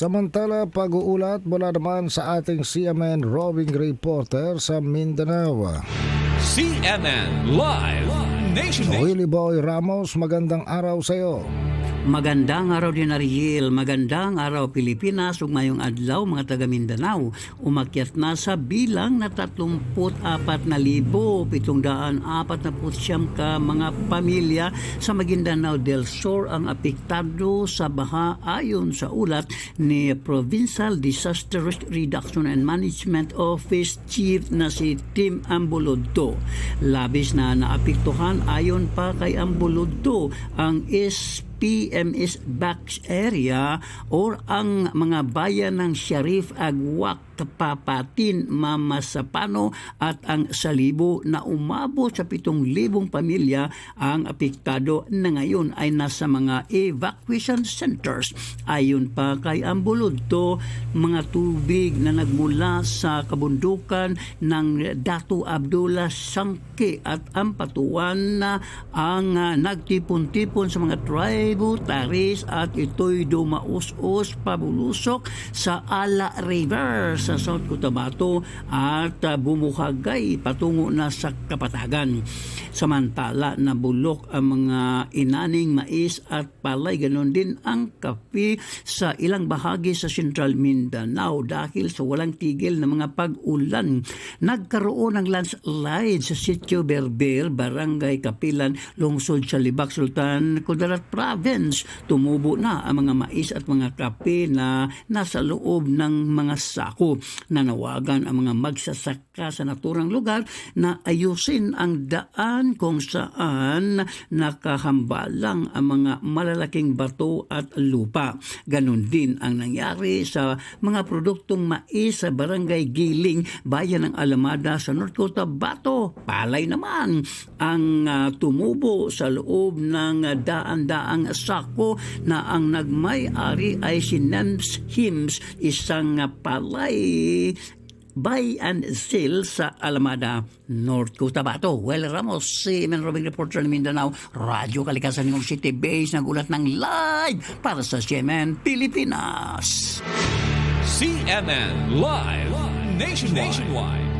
Samantala, pag-uulat mula naman sa ating CMN roving reporter sa Mindanao. CNN Live Nation Willie Boy Ramos, magandang araw sa iyo. Magandang araw din Ariel, magandang araw Pilipinas ug mayong adlaw mga taga Mindanao. Umakyat na sa bilang na 34,749 ka mga pamilya sa Maguindanao del Sur ang apektado sa baha ayon sa ulat ni Provincial Disaster Reduction and Management Office Chief na si Tim Ambulodto. Labis na naapektuhan ayon pa kay Ambulodto ang SP PMS Bax area or ang mga bayan ng Sharif Agwak Papatin, Mamasapano at ang Salibo na umabot sa 7,000 pamilya ang apektado na ngayon ay nasa mga evacuation centers. Ayon pa kay Ambulodto, mga tubig na nagmula sa kabundukan ng Datu Abdullah Sangke at Ampatuan na ang uh, nagtipon-tipon sa mga tributaries at ito'y dumaus-us pabulusok sa Ala River sa South Cotabato at uh, bumukagay patungo na sa Kapatagan. Samantala nabulok ang mga inaning mais at palay ganon din ang kape sa ilang bahagi sa Central Mindanao dahil sa walang tigil na mga pag-ulan. Nagkaroon ng landslide sa Sitio Berber, Barangay Kapilan, lungsod sa Libak, Sultan Kudarat Province. Tumubo na ang mga mais at mga kape na nasa loob ng mga sako. Nanawagan ang mga magsasaka sa naturang lugar na ayusin ang daan kung saan nakahambalang ang mga malalaking bato at lupa. Ganon din ang nangyari sa mga produktong mais sa Barangay Giling, Bayan ng Alamada sa North Cotabato. Palay naman ang uh, tumubo sa loob ng uh, daan-daang sako na ang nagmay-ari ay si Nance Hims, isang palay buy and sell sa Alamada, North Cotabato. Well, Ramos, si Men Robing Reporter ng Mindanao, Radyo Kalikasan ng City Base, nagulat ng live para sa CMN Pilipinas. CNN Live Nationwide.